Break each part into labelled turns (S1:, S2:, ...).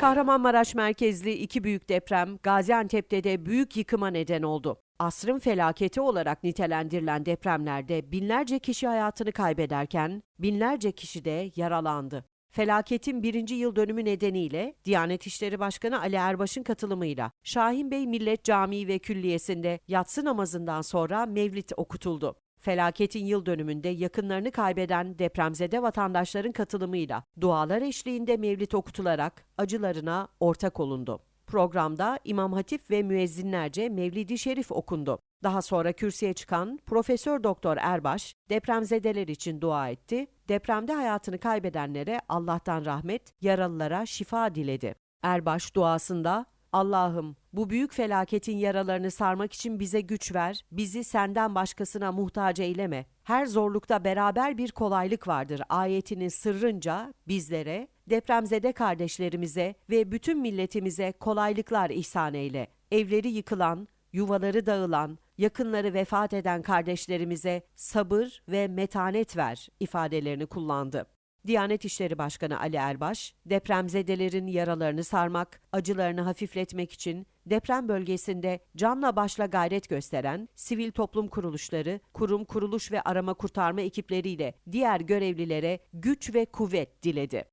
S1: Kahramanmaraş merkezli iki büyük deprem Gaziantep'te de büyük yıkıma neden oldu. Asrın felaketi olarak nitelendirilen depremlerde binlerce kişi hayatını kaybederken binlerce kişi de yaralandı. Felaketin birinci yıl dönümü nedeniyle Diyanet İşleri Başkanı Ali Erbaş'ın katılımıyla Şahin Bey Millet Camii ve Külliyesi'nde yatsı namazından sonra mevlit okutuldu. Felaketin yıl dönümünde yakınlarını kaybeden depremzede vatandaşların katılımıyla dualar eşliğinde mevlit okutularak acılarına ortak olundu. Programda İmam Hatip ve müezzinlerce Mevlidi Şerif okundu. Daha sonra kürsüye çıkan Profesör Doktor Erbaş depremzedeler için dua etti. Depremde hayatını kaybedenlere Allah'tan rahmet, yaralılara şifa diledi. Erbaş duasında Allah'ım bu büyük felaketin yaralarını sarmak için bize güç ver, bizi senden başkasına muhtaç eyleme. Her zorlukta beraber bir kolaylık vardır ayetinin sırrınca bizlere, depremzede kardeşlerimize ve bütün milletimize kolaylıklar ihsan eyle. Evleri yıkılan, yuvaları dağılan, yakınları vefat eden kardeşlerimize sabır ve metanet ver ifadelerini kullandı. Diyanet İşleri Başkanı Ali Erbaş, depremzedelerin yaralarını sarmak, acılarını hafifletmek için deprem bölgesinde canla başla gayret gösteren sivil toplum kuruluşları, kurum, kuruluş ve arama kurtarma ekipleriyle diğer görevlilere güç ve kuvvet diledi.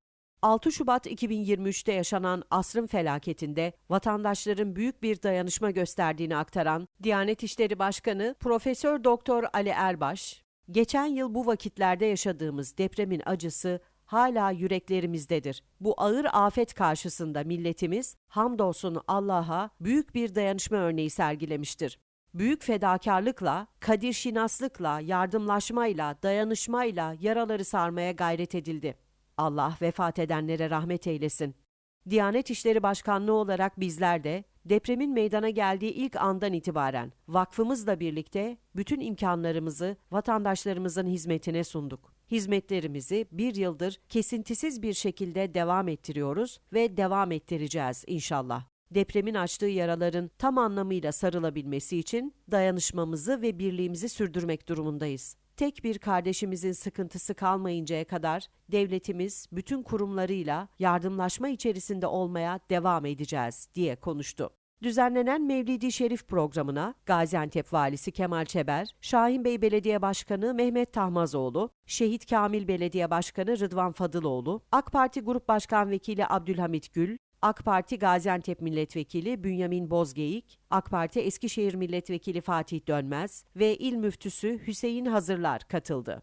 S1: 6 Şubat 2023'te yaşanan asrın felaketinde vatandaşların büyük bir dayanışma gösterdiğini aktaran Diyanet İşleri Başkanı Profesör Doktor Ali Erbaş, geçen yıl bu vakitlerde yaşadığımız depremin acısı hala yüreklerimizdedir. Bu ağır afet karşısında milletimiz hamdolsun Allah'a büyük bir dayanışma örneği sergilemiştir. Büyük fedakarlıkla, kadir şinaslıkla, yardımlaşmayla, dayanışmayla yaraları sarmaya gayret edildi. Allah vefat edenlere rahmet eylesin. Diyanet İşleri Başkanlığı olarak bizler de depremin meydana geldiği ilk andan itibaren vakfımızla birlikte bütün imkanlarımızı vatandaşlarımızın hizmetine sunduk. Hizmetlerimizi bir yıldır kesintisiz bir şekilde devam ettiriyoruz ve devam ettireceğiz inşallah. Depremin açtığı yaraların tam anlamıyla sarılabilmesi için dayanışmamızı ve birliğimizi sürdürmek durumundayız tek bir kardeşimizin sıkıntısı kalmayıncaya kadar devletimiz bütün kurumlarıyla yardımlaşma içerisinde olmaya devam edeceğiz diye konuştu. Düzenlenen Mevlidi Şerif programına Gaziantep Valisi Kemal Çeber, Şahinbey Belediye Başkanı Mehmet Tahmazoğlu, Şehit Kamil Belediye Başkanı Rıdvan Fadıloğlu, AK Parti Grup Başkan Vekili Abdülhamit Gül, AK Parti Gaziantep Milletvekili Bünyamin Bozgeyik, AK Parti Eskişehir Milletvekili Fatih Dönmez ve İl Müftüsü Hüseyin Hazırlar katıldı.